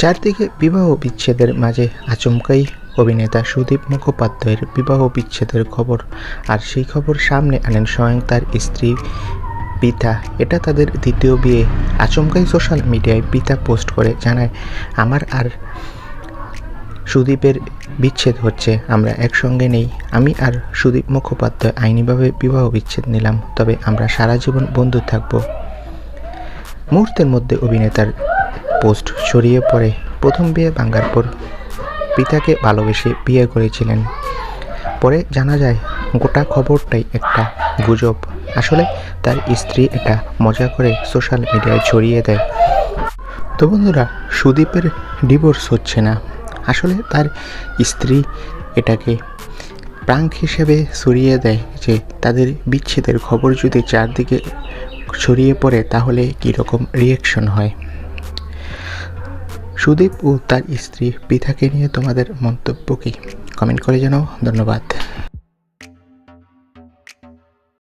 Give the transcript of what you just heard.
চারদিকে বিবাহ বিচ্ছেদের মাঝে আচমকাই অভিনেতা সুদীপ মুখোপাধ্যায়ের বিবাহ বিচ্ছেদের খবর। আর সেই খবর সামনে আনেন স্বয়ং তার স্ত্রী পিতা। এটা তাদের দ্বিতীয় বিয়ে। আচমকাই সোশ্যাল মিডিয়ায় পিতা পোস্ট করে জানায়, আমার আর সুদীপের বিচ্ছেদ হচ্ছে, আমরা একসঙ্গে নেই। আমি আর সুদীপ মুখোপাধ্যায় আইনিভাবে বিবাহ বিচ্ছেদ নিলাম, তবে আমরা সারা জীবন বন্ধু থাকব। মুহূর্তের মধ্যে অভিনেতার পোস্ট ছড়িয়ে পড়ে। প্রথম বিয়ে ভাঙার পর পিতাকে ভালোবেসে বিয়ে করেছিলেন। পরে জানা যায়, গোটা খবরটাই একটা গুজব। আসলে তার স্ত্রী এটা মজা করে সোশ্যাল মিডিয়ায় ছড়িয়ে দেয়। তো বন্ধুরা, সুদীপের ডিভোর্স হচ্ছে না। আসলে তার স্ত্রী এটাকে প্রাঙ্ক হিসেবে ছড়িয়ে দেয় যে তাদের বিচ্ছেদের খবর যদি চারদিকে ছড়িয়ে পড়ে তাহলে কীরকম রিয়েকশন হয়? সুদীপ ও তার স্ত্রী পিতাকে নিয়ে তোমাদের মন্তব্য কী? কমেন্ট করে জানাও ধন্যবাদ।